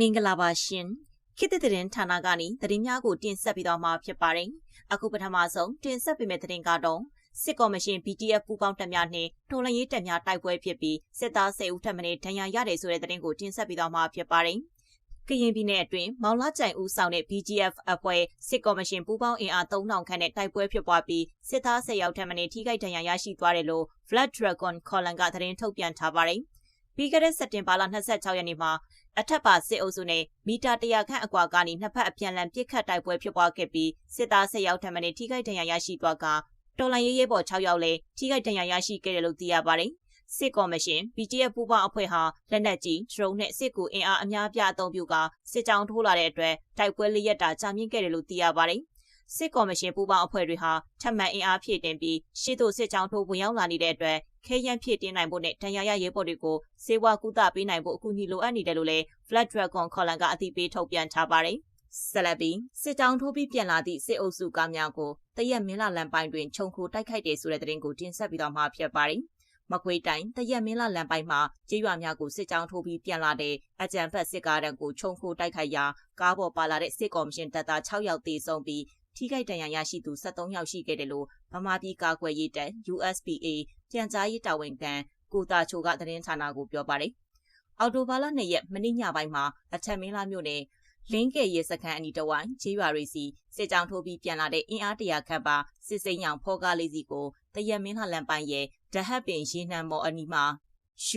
မင်္ဂလာပါရှင်ခေတ်သစ်သတင်းဌာနကနေသတင်းများကိုတင်ဆက်ပေးသွားမှာဖြစ်ပါတယ်အခုပထမဆုံးတင်ဆက်ပေးမယ့်သတင်းကတော့စစ်ကော်မရှင် BTF ပူးပေါင်းတပ်များနှင့်ထုံလန်ရေးတပ်များတိုက်ပွဲဖြစ်ပြီးစစ်သား10ဦးထပ်မံဒဏ်ရာရတယ်ဆိုတဲ့သတင်းကိုတင်ဆက်ပေးသွားမှာဖြစ်ပါတယ်ကရင်ပြည်နယ်အတွင်းမောင်လာကြိုင်ဦးဆောင်တဲ့ BGF အဖွဲ့စစ်ကော်မရှင်ပူးပေါင်းအင်အား3000ခန့်နဲ့တိုက်ပွဲဖြစ်ပွားပြီးစစ်သား10ယောက်ထပ်မံထိခိုက်ဒဏ်ရာရရှိသွားတယ်လို့ Flat Dragon Column ကသတင်းထုတ်ပြန်ထားပါတယ်။ ပြီးခဲ့တဲ့စက်တင်ဘာလ26ရက်နေ့မှာအထက်ပါစစ်အုပ်စုနဲ့မီတာ100ခန့်အကွာကနေနှစ်ဖက်အပြန်အလှန်ပစ်ခတ်တိုက်ပွဲဖြစ်ပွားခဲ့ပြီးစစ်သား10ယောက်ထပ်မံထိခိုက်ဒဏ်ရာရရှိသွားကတော်လိုင်းရေးရဲဘော်6ယောက်လည်းထိခိုက်ဒဏ်ရာရရှိခဲ့တယ်လို့သိရပါတယ်။စစ်ကော်မရှင် BTF ပူးပေါင်းအဖွဲ့ဟာလက်နက်ကြီးဒရုန်းနဲ့စစ်ကူအင်အားအများပြားအသုံးပြုကာစစ်ကြောင်းထိုးလာတဲ့အတွက်တိုက်ပွဲလေးရက်တာကြာမြင့်ခဲ့တယ်လို့သိရပါတယ်။ စစ်ကော်မရှင်ပူးပေါင်းအဖွဲ့တွေဟာထပ်မံအင်အားဖြည့်တင်ပြီးရှေ့သို့စစ်ကြောင်းထိုးဝင်ရောက်လာနေတဲ့အတွက်ခဲယမ်းဖြည့်တင်းနိုင်ဖို့နဲ့ဒဏ်ရာရရဲဘော်တွေကိုစေဝါကုသပေးနိုင်ဖို့အကူအညီလိုအပ်နေတယ်လို့လည်း Flat Dragon Column ကအသိပေးထုတ်ပြန်ထားပါတယ်။ဆလဘီစစ်တောင်းထိုးပြီးပြန်လာသည့်စစ်အုပ်စုကားများကိုတရက်မင်းလာလန်ပိုင်းတွင်ခြုံခိုတိုက်ခိုက်တယ်ဆိုတဲ့သတင်းကိုတင်ဆက်ပြီးတော့မှဖြစ်ပါတယ်။မကွေးတိုင်းတရက်မင်းလာလန်ပိုင်းမှာကြေးရွာများကိုစစ်ကြောင်းထိုးပြီးပြန်လာတဲ့အကြံဖက်စစ်ကားတန်းကိုခြုံခိုတိုက်ခိုက်ရာကားပေါ်ပါလာတဲ့စစ်ကော်မရှင်တပ်သား6ယောက်သေဆုံးပြီး ထိခိုက်ဒဏ်ရာရရှိသူ73ယောက်ရှိခဲ့တယ်လို့ဗမာပြည်ကာကွယ်ရေးတပ် USPA ပြန်ကြားရေးတာဝန်ခံကိုတာချိုကသတင်းဌာနကိုပြောပါတယ်။အော်တိုဘာလ2ရက်မနေ့ညပိုင်းမှာအထက်မင်းလာမြို့နယ်လင်းကဲရဲစခန်းအနီးတဝိုင်းခြေရွာတွေစီစစ်ကြောင်းထိုးပြီးပြန်လာတဲ့အင်အားတရာခန့်ပါစစ်စိမ်းရောင်ဖောကားလေးစီကိုတရက်မင်းလှလန်ပိုင်းရဲ့ဒဟတ်ပင်ရေနံမော်အနီးမှာ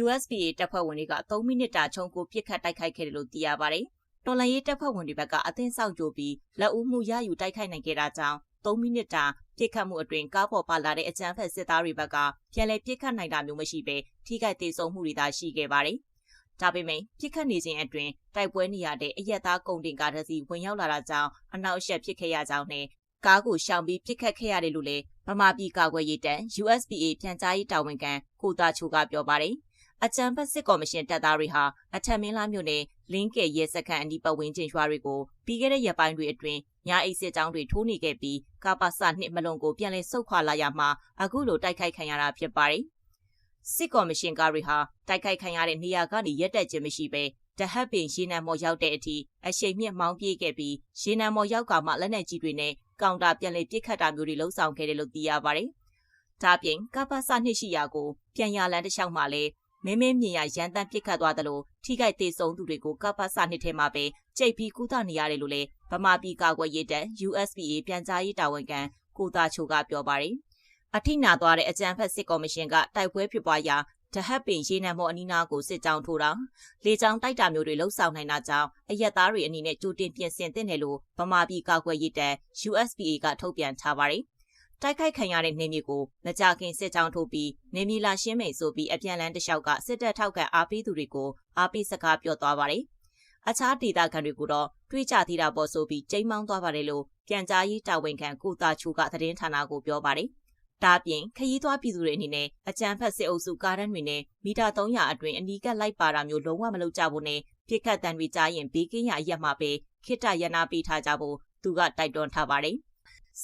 USPA တပ်ဖွဲ့ဝင်တွေက3မိနစ်တာခြုံကိုပြစ်ခတ်တိုက်ခိုက်ခဲ့တယ်လို့သိရပါတယ်။ တော်လန်ရေးတပ်ဖွဲ့ဝင်တွေဘက်ကအသင်းဆောက်ကြိုပြီးလက်ဦးမှုရယူတိုက်ခိုက်နိုင်ခဲ့တာကြောင့်3မိနစ်တာပြစ်ခတ်မှုအတွင်ကားပေါ်ပါလာတဲ့အကြမ်းဖက်စစ်သားတွေဘက်ကပြန်လည်ပြစ်ခတ်နိုင်တာမျိုးမရှိဘဲထိခိုက်ဒေဆုံးမှုတွေသာရှိခဲ့ပါတယ်။ဒါပေမဲ့ပြစ်ခတ်နေခြင်းအတွင်တိုက်ပွဲနေရတဲ့အရက်သားကုန်တင်ကားတစ်စီးဝင်ရောက်လာတာကြောင့်အနောက်အရှက်ဖြစ်ခဲ့ရကြောင်းနဲ့ကားကိုရှောင်ပြီးပြစ်ခတ်ခဲ့ရတယ်လို့လည်းဗမာပြည်ကာကွယ်ရေးတပ် USPA ပြန်ကြားရေးတာဝန်ခံကိုတာချိုကပြောပါတယ်။ အကြံဖက်စစ်ကော်မရှင်တပ်သားတွေဟာအထက်မင်းလာမြို့နယ်လင်းကဲရဲစခန်းအနီးပတ်ဝန်းကျင်ရွာတွေကိုပြီးခဲ့တဲ့ရက်ပိုင်းတွေအတွင်းညအိတ်စစ်ကြောင်းတွေထိုးနေခဲ့ပြီးကပ္ပစနှစ်မလုံးကိုပြန်လည်ဆုတ်ခွာလာရမှာအခုလိုတိုက်ခိုက်ခံရတာဖြစ်ပါတယ်။စစ်ကော်မရှင်ကားတွေဟာတိုက်ခိုက်ခံရတဲ့နေရာကနေရက်တက်ခြင်းမရှိဘဲတဟတ်ပင်ရေနံမော်ရောက်တဲ့အထိအရှိန်မြင့်မောင်းပြေးခဲ့ပြီးရေနံမော်ရောက်ကမှလက်နက်ကြီးတွေနဲ့ကောင်တာပြန်လည်ပစ်ခတ်တာမျိုးတွေလှုံ့ဆော်ခဲ့တယ်လို့သိရပါတယ်။ဒါပြင်ကပ္ပစနှစ်ရှိရာကိုပြန်ရလန်းတစ်လျှောက်မှလည်း မင်းမင်းမြင်ရရန်တမ်းပစ်ခတ်သွားသလိုထိခိုက်သေးဆုံးသူတွေကိုကပ္ပစနှစ်ထဲမှာပဲကြိတ်ပြီးကုသနေရတယ်လို့လည်းဗမာပြည်ကာကွယ်ရေးတပ် USPA ပြန်ကြားရေးတာဝန်ခံကိုသာချိုကပြောပါတယ်။အထိနာသွားတဲ့အကြံဖက်စစ်ကော်မရှင်ကတိုက်ပွဲဖြစ်ပွားရာတဟတ်ပင်ရေနံမော်အနီးနားကိုစစ်ကြောင်းထိုးတာလေကြောင်းတိုက်တာမျိုးတွေလှုပ်ဆောင်နိုင်တာကြောင့်အရက်သားတွေအနေနဲ့ကြိုတင်ပြင်ဆင်သင့်တယ်လို့ဗမာပြည်ကာကွယ်ရေးတပ် USPA ကထုတ်ပြန်ထားပါတယ် တိုက်ခိုက်ခံရတဲ့နေမြေကိုမကြခင်စစ်ကြောင်းထိုးပြီးနေမြေလာရှင်းမိန်ဆိုပြီးအပြန်လန်းတလျှောက်ကစစ်တပ်ထောက်ခံအားပေးသူတွေကိုအားပေးစကားပြောသွားပါတယ်။အခြားဒေသခံတွေကိုတော့တွေးကြသေးတာပေါ်ဆိုပြီးကျိမ်းမောင်းသွားပါတယ်လို့ပြန်ကြားရေးတာဝန်ခံကိုတာချူကသတင်းဌာနကိုပြောပါတယ်။ဒါပြင်ခရီးသွားပြည်သူတွေအနေနဲ့အကြံဖက်စစ်အုပ်စုကားတန်းတွေနဲ့မီတာ300အတွင်းအနီးကပ်လိုက်ပါတာမျိုးလုံးဝမလုပ်ကြဘူးနဲ့ပြစ်ခတ်တံတွေကြားရင်ဘေးကင်းရာအရက်မှာပဲခိတ္တရနာပေးထားကြဖို့သူကတိုက်တွန်းထားပါတယ်။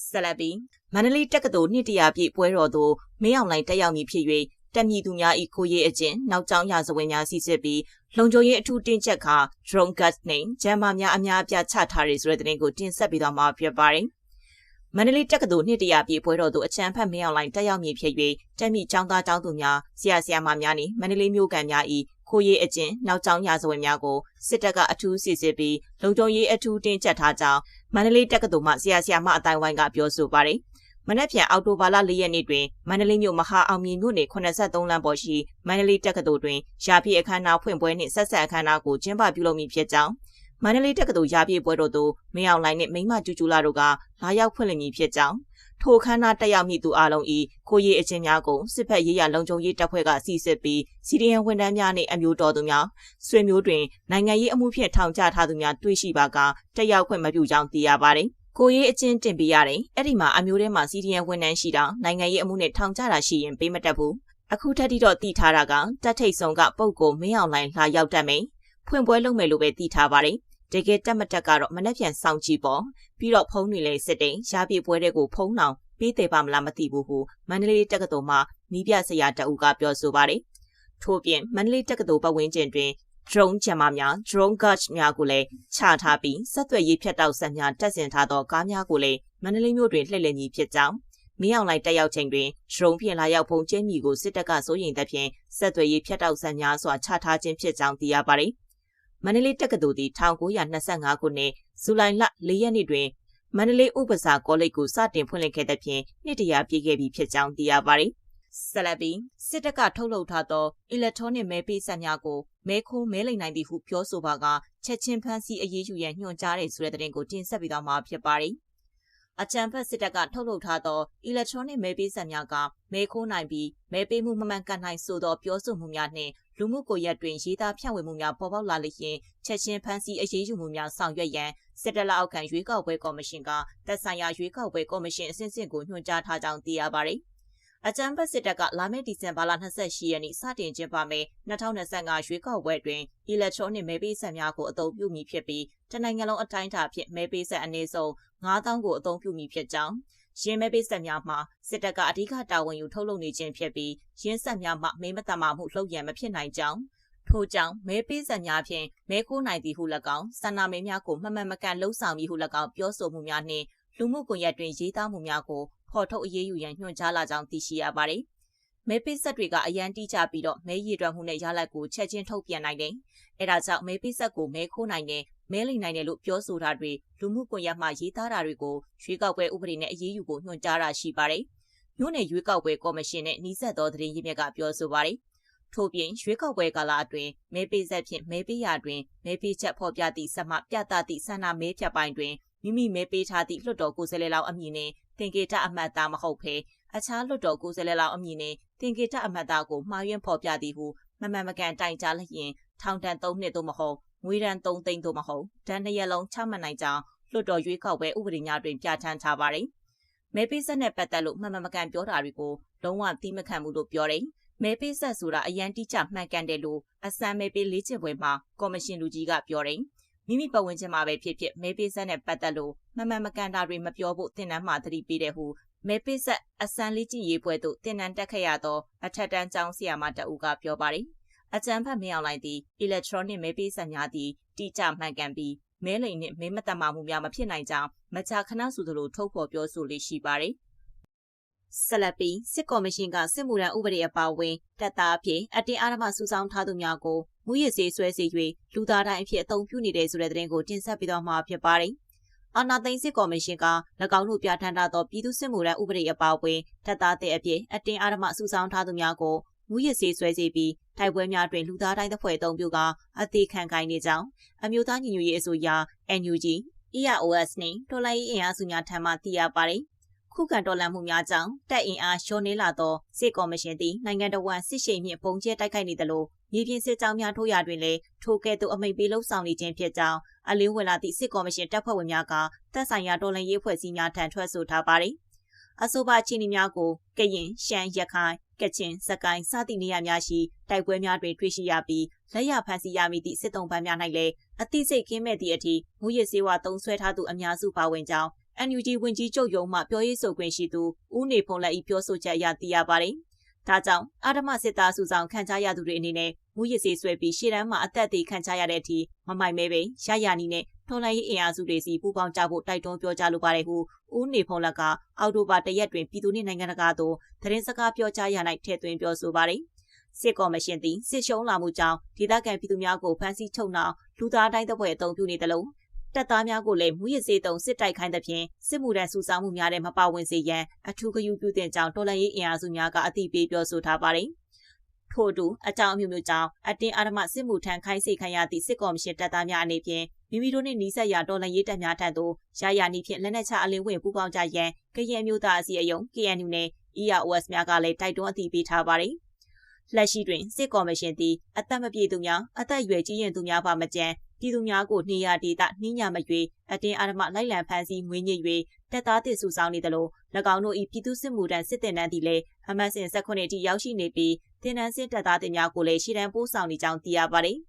ဆလဘီမန္တလေးတက္ကသိုလ်နှစ်တရာပြည့်ပွဲတော်သို့မင်းအောင်လှိုင်တက်ရောက်မည်ဖြစ်၍တက်မြည်သူများဤကိုရေးအကျင့်နောက်ကျောင်းရာဇဝင်များစီစစ်ပြီးလုံခြုံရေးအထူးတင်းကျပ်ခါ drone gas နဲ့ဂျမ်မာများအများအပြားချထားရဆိုတဲ့တဲ့ကိုတင်ဆက်ပြီးတော့မှာဖြစ်ပါတယ်။မန္တလေးတက္ကသိုလ်နှစ်တရာပြည့်ပွဲတော်သို့အချမ်းဖတ်မင်းအောင်လှိုင်တက်ရောက်မည်ဖြစ်၍တက်မြည်ကျောင်းသားကျောင်းသူများဆရာဆရာမများနှင့်မန္တလေးမြို့ကန်များဤ ခိုးရေးအကျင့်နောက်ကျောင်းရာဇဝင်များကိုစစ်တပ်ကအထူးစစ်ဆေးပြီးလုံခြုံရေးအထူးတင်းကျပ်ထားကြောင်းမန္တလေးတက္ကသိုလ်မှဆရာဆရာမအတိုင်းဝိုင်းကပြောဆိုပါတယ်။မနက်ဖြန်အောက်တိုဘာလ၄ရက်နေ့တွင်မန္တလေးမြို့မဟာအောင်မြင်မြို့နယ်83လမ်းပေါ်ရှိမန္တလေးတက္ကသိုလ်တွင်ရာပြည့်အခမ်းအနားဖွင့်ပွဲနှင့်ဆက်ဆက်အခမ်းအနားကိုကျင်းပပြုလုပ်မည်ဖြစ်ကြောင်းမန္တလေးတက္ကသိုလ်ရာပြည့်ပွဲတော်သို့မင်းအောင်လှိုင်နှင့်မိမကျူကျူလာတို့ကလာရောက်ဖွင့်လှစ်မည်ဖြစ်ကြောင်း ထိုခမ်းနားတက်ရောက်မိသူအလုံးဤခိုးရေးအချင်းများကိုစစ်ဖက်ရေးရလုံခြုံရေးတပ်ဖွဲ့ကစီစစ်ပြီးစီဒီအန်ဝန်ထမ်းများနှင့်အမျိုးတော်သူများဆွေမျိုးတွင်နိုင်ငံရေးအမှုဖြင့်ထောင်ချထားသူများတွေ့ရှိပါကတက်ရောက်ခွင့်မပြုကြောင်းသိရပါတယ်။ကိုရေးအချင်းတင်ပြရတယ်။အဲ့ဒီမှာအမျိုးထဲမှာစီဒီအန်ဝန်ထမ်းရှိတာနိုင်ငံရေးအမှုနဲ့ထောင်ချတာရှိရင်ပေးမတက်ဘူး။အခုထက်ထိတော့တည်ထားတာကတက်ထိတ်ဆုံးကပုံကိုမင်းအောင်လိုင်းလာရောက်တတ်မယ်။ဖွင့်ပွဲလုပ်မယ်လို့ပဲတည်ထားပါတယ်။ တကယ်တက်မတက်ကတော့မနှက်ပြန်စောင့်ကြည့်ပေါ့ပြီးတော့ဖုန်းတွေလည်းစစ်တယ်ရှားပြပွဲတွေကိုဖုန်းအောင်ပေးတယ်ပါမလားမသိဘူးဟုမန္တလေးတက္ကသိုလ်မှနီးပြဆရာတအူးကပြောဆိုပါတယ်ထို့ပြင်မန္တလေးတက္ကသိုလ်ပတ်ဝန်းကျင်တွင် drone ဂျမာများ drone guard များကိုလည်းချထားပြီးဆက်သွယ်ရေးဖြတ်တောက်ဆက်များတပ်ဆင်ထားသောကားများကိုလည်းမန္တလေးမြို့တွင်လှည့်လည်မည်ဖြစ်ကြောင်းမင်းအောင်လိုက်တက်ရောက်ချိန်တွင်ဒရုန်းဖြင့်လာရောက်ဖုံကျဲမိကိုစစ်တပ်ကစိုးရိမ်တဲ့ဖြင့်ဆက်သွယ်ရေးဖြတ်တောက်ဆက်များစွာချထားခြင်းဖြစ်ကြောင်းသိရပါသည်။ မန္တလေးတက္ကသိုလ်သည်1925ခုနှစ်ဇူလိုင်လ4ရက်နေ့တွင်မန္တလေးဥပစာကောလိပ်ကိုစတင်ဖွင့်လှစ်ခဲ့တဲ့ဖြင့်နှစ်တရာပြည့်ခဲ့ပြီဖြစ်ကြောင်းသိရပါသည်။ဆလဘီစစ်တပ်ကထုတ်လုပ်ထားသောအီလက်ထရောနစ်မဲပေးဆက်များကိုမဲခိုးမဲလိမ်နိုင်သည်ဟုပြောဆိုပါကချက်ချင်းဖမ်းဆီးအရေးယူရန်ညွှန်ကြားတဲ့ဆိုတဲ့သတင်းကိုတင်ဆက်ပေးသွားမှာဖြစ်ပါတယ်။အကြံဖက်စစ်တပ်ကထုတ်လုပ်ထားသော electronic မဲပေးဆက်များကမဲခိုးနိုင်ပြီးမဲပေးမှုမမှန်ကန်နိုင်ဆိုသောပြောဆိုမှုများနှင့် လူမှုကွန်ရက်တွင်ရေးသားဖြန့်ဝေမှုများပေါ်ပေါက်လာလျင်ချက်ချင်းဖမ်းဆီးအရေးယူမှုများဆောင်ရွက်ရန်စစ်တပ်လက်အောက်ခံရွေးကောက်ပွဲကော်မရှင်ကတပ်ဆိုင်ရာရွေးကောက်ပွဲကော်မရှင်အဆင့်ဆင့်ကိုညွှန်ကြားထားကြောင်းသိရပါသည်အကြံဖက်စစ်တပ်ကလာမယ့်ဒီဇင်ဘာလ28ရက်နေ့စတင်ကျင်းပမယ့်2025ရွေးကောက်ပွဲတွင် electronic မဲပေးဆက်များကိုအသုံးပြုမည်ဖြစ်ပြီးတနိုင်ငံလုံးအတိုင်းအတာဖြင့်မဲပေးဆက်အနည်းဆုံး9000ကိုအသုံးပြုမည်ဖြစ်ကြောင်း ရင်းမဲပေးဆက်များမှာစစ်တပ်ကအဓိကတာဝန်ယူထုတ်လုပ်နေခြင်းဖြစ်ပြီးရင်းဆက်များမှမဲမတမာမှုလှုပ်ရံမဖြစ်နိုင်ကြောင်းထို့ကြောင့်မဲပေးဆက်များဖြင့်မဲခိုးနိုင်သည်ဟု၎င်းဆန္ဒမဲများကိုမမှန်မကန်လှုံ့ဆော်မည်ဟု၎င်းပြောဆိုမှုများနှင့်လူမှုကွန်ရက်တွင်ရေးသားမှုများကိုဖော်ထုတ်အရေးယူရန်ညွှန်ကြားလာကြောင်းသိရှိရပါသည်မဲပေးဆက်တွေကအရန်တိကျပြီးတော့မဲရည်တွက်မှုနဲ့ရလဒ်ကိုချက်ချင်းထုတ်ပြန်နိုင်တယ်။အဲဒါကြောင့်မဲပေးဆက်ကိုမဲခိုးနိုင်တဲ့ မဲလိမ်နိုင်တယ်လို့ပြောဆိုတာတွေလူမှုကွန်ရက်မှာရေးသားတာတွေကိုရွေးကောက်ပွဲဥပဒေနဲ့အရေးယူဖို့ညွှန်ကြားတာရှိပါတယ်။မြို့နယ်ရွေးကောက်ပွဲကော်မရှင်နဲ့နှိစက်သောသတင်းရင်းမြစ်ကပြောဆိုပါတယ်။ထို့ပြင်ရွေးကောက်ပွဲကာလအတွင်းမဲပေးဆက်ဖြင့်မဲပေးရာတွင်မဲပေးချက်ဖော်ပြသည့်ဆက်မှပြသသည့်ဆန္ဒမဲဖြတ်ပိုင်းတွင်မိမိမဲပေးထားသည့်လွှတ်တော်ကိုယ်စားလှယ်လောက်အမည်နဲ့တင်ကေတအမှတ်သားမဟုတ်ဘဲအခြားလွှတ်တော်ကိုယ်စားလှယ်လောက်အမည်နဲ့တင်ကေတအမှတ်သားကိုမှားယွင်းဖော်ပြသည်ဟုမမှန်မကန်တိုင်ကြားလျင်ထောင်ဒဏ်၃နှစ်သို့မဟုတ် ငွေဒဏ်3သိန်းသို့မဟုတ်ဒဏ်နှစ်ရက်လုံးချမှတ်နိုင်ကြောင်းလွှတ်တော်ရွေးကောက်ပွဲဥပဒေများတွင်ပြဋ္ဌာန်းထားပါတယ်။မဲပေးဆက်နဲ့ပတ်သက်လို့မှန်မှန်မကန်ပြောတာတွေကိုလုံးဝသိမခံဘူးလို့ပြောတယ်။မဲပေးဆက်ဆိုတာအရန်တိကျမှန်ကန်တယ်လို့အစမ်းမဲပေးလေးချင်ပွဲမှာကော်မရှင်လူကြီးကပြောတယ်။မိမိပတ်ဝန်းကျင်မှာပဲဖြစ်ဖြစ်မဲပေးဆက်နဲ့ပတ်သက်လို့မှန်မှန်မကန်တာတွေမပြောဖို့တင်နန်းမှာသတိပေးတဲ့ဟုမဲပေးဆက်အစမ်းလေးကျင်ရေးပွဲသို့တင်နန်းတက်ခဲ့ရသောအထက်တန်းကျောင်းဆရာမတအူးကပြောပါတယ်။ အကြံဖတ်မင်းအောင်လိုက်သည် electronic မဲပေးဆက်များသည်တိကျမှန်ကန်ပြီးမဲလိန်နှင့်မဲမတမာမှုများမဖြစ်နိုင်ကြောင်းမကြာခဏဆိုသလိုထုတ်ဖော်ပြောဆိုလေးရှိပါတယ်။ဆလပီစစ်ကော်မရှင်ကစစ်မှုထမ်းဥပဒေအပါအဝင်တပ်သားအဖြစ်အတင်းအဓမ္မစုဆောင်းထားသူများကိုမူရစ်စေးဆွဲစေ၍လူသားတိုင်းအဖြစ်အသုံးပြုနေတဲ့ဆိုတဲ့သတင်းကိုတင်ဆက်ပေးတော့မှာဖြစ်ပါတယ်။အာနာသိန်းစစ်ကော်မရှင်က၎င်းတို့ပြဋ္ဌာန်းထားသောပြည်သူ့စစ်မှုထမ်းဥပဒေအပါအဝင်တပ်သားတဲ့အဖြစ်အတင်းအဓမ္မစုဆောင်းထားသူများကို မူရစ်စေးဆွဲစေပြီးတိုက်ပွဲများတွင်လူသားတိုင်းတစ်ဖွဲ့အုံပြုကအသေးခံခိုင်းနေကြောင်းအမျိုးသားညီညွတ်ရေးအစိုးရ NUG EROS နှင့်တော်လိုင်းအင်အားစုများထံမှသိရပါတယ်။ခုခံတော်လှန်မှုများကြောင့်တပ်အင်အားလျှော့နေလာသောစစ်ကော်မရှင်သည်နိုင်ငံတော်ဝန်စစ်ရှိန်မြင့်ပုံကျဲတိုက်ခိုက်နေသလိုမြေပြင်စစ်ကြောင်းများထိုးရာတွင်လည်းထိုကဲ့သို့အမိန့်ပေးလှုပ်ဆောင်နေခြင်းဖြစ်ကြောင်းအလင်းဝင်လာသည့်စစ်ကော်မရှင်တပ်ဖွဲ့ဝင်များကတပ်ဆိုင်ရာတော်လှန်ရေးဖွဲ့စည်းများထံထွက်ဆိုထားပါတယ်။အဆိုပါချင်းများကိုကရင်ရှမ်းရခိုင် ကချင်စကိုင်းစသည့်နေရာများရှိတိုက်ပွဲများတွင်တွေ့ရှိရပြီးလက်ရဖန်စီရမည်သည့်စစ်တုံးပန်းများ၌လည်းအသိစိတ်ကင်းမဲ့သည့်အထိမူရစ်စေဝါသုံးဆွဲထားသူအများစုပါဝင်ကြောင်း NUG ဝင်ကြီးချုပ်ရုံးမှပြောရေးဆိုခွင့်ရှိသူဦးနေဖုံးလက်၏ပြောဆိုချက်အရသိရပါတယ်။ဒါကြောင့်အာဓမစစ်သားစုဆောင်ခံချရသူတွေအနေနဲ့မူရစ်စေးဆွဲပြီးရှေ့တန်းမှာအသက်သေးခံချရတဲ့အထိမမိုင်မဲပဲရရနီနဲ့ ထွန်လိုင်းရေးအင်အားစုတွေစီပူးပေါင်းကြဖို့တိုက်တွန်းပြောကြားလိုပါတယ်ဟုဦးနေဖုံးလက်ကအောက်တိုဘာတရက်တွင်ပြည်သူ့နိုင်ငံတကာသို့သတင်းစကားပြောကြားရ၌ထည့်သွင်းပြောဆိုပါတယ်စစ်ကော်မရှင်သည်စစ်ရှုံးလာမှုကြောင့်ဒေသခံပြည်သူများကိုဖမ်းဆီးချုပ်နှောင်လူသားတိုင်းသဖွယ်အုံပြုနေသလိုတပ်သားများကိုလည်းမူရစ်စေးတုံစစ်တိုက်ခိုင်းသဖြင့်စစ်မှုထမ်းစုဆောင်မှုများထဲမပါဝင်စေရန်အထူးဂရုပြုသင့်ကြောင်းတော်လှန်ရေးအင်အားစုများကအသိပေးပြောဆိုထားပါတယ်။ထို့အတူအကြောင်းအမျိုးမျိုးကြောင့်အတင်းအဓမ္မစစ်မှုထမ်းခိုင်းစေခံရသည့်စစ်ကော်မရှင်တပ်သားများအနေဖြင့် မိမိတို့နှင့်နှီးဆက်ရာတော်လှန်ရေးတပ်များထံသို့ရရနီဖြင့်လက်နက်ချအလင်းဝင်ပူးပေါင်းကြရန်ကရင်မျိုးသားအစည်းအရုံး KNU နဲ့ EROS များကလည်းတိုက်တွန်းအသိပေးထားပါတယ်။လက်ရှိတွင်စစ်ကော်မရှင်သည်အသက်မပြည့်သူများအသက်အရွယ်ကြီးရင်သူများပါမကြမ်းပြည်သူများကိုနှီးရဒေသနှီးညမရွေအတင်းအဓမ္မလိုက်လံဖမ်းဆီးငွေညစ်၍တပ်သားတစ်စုဆောင်နေသလို၎င်းတို့၏ပြည်သူစစ်မှုထမ်းစစ်တင်တန်းသည်လည်းအမတ်စင်18အထိရောက်ရှိနေပြီးတင်နန်းစစ်တပ်သားတင်များကိုလည်းရှေ့တန်းပို့ဆောင်နေကြောင်းသိရပါတယ်။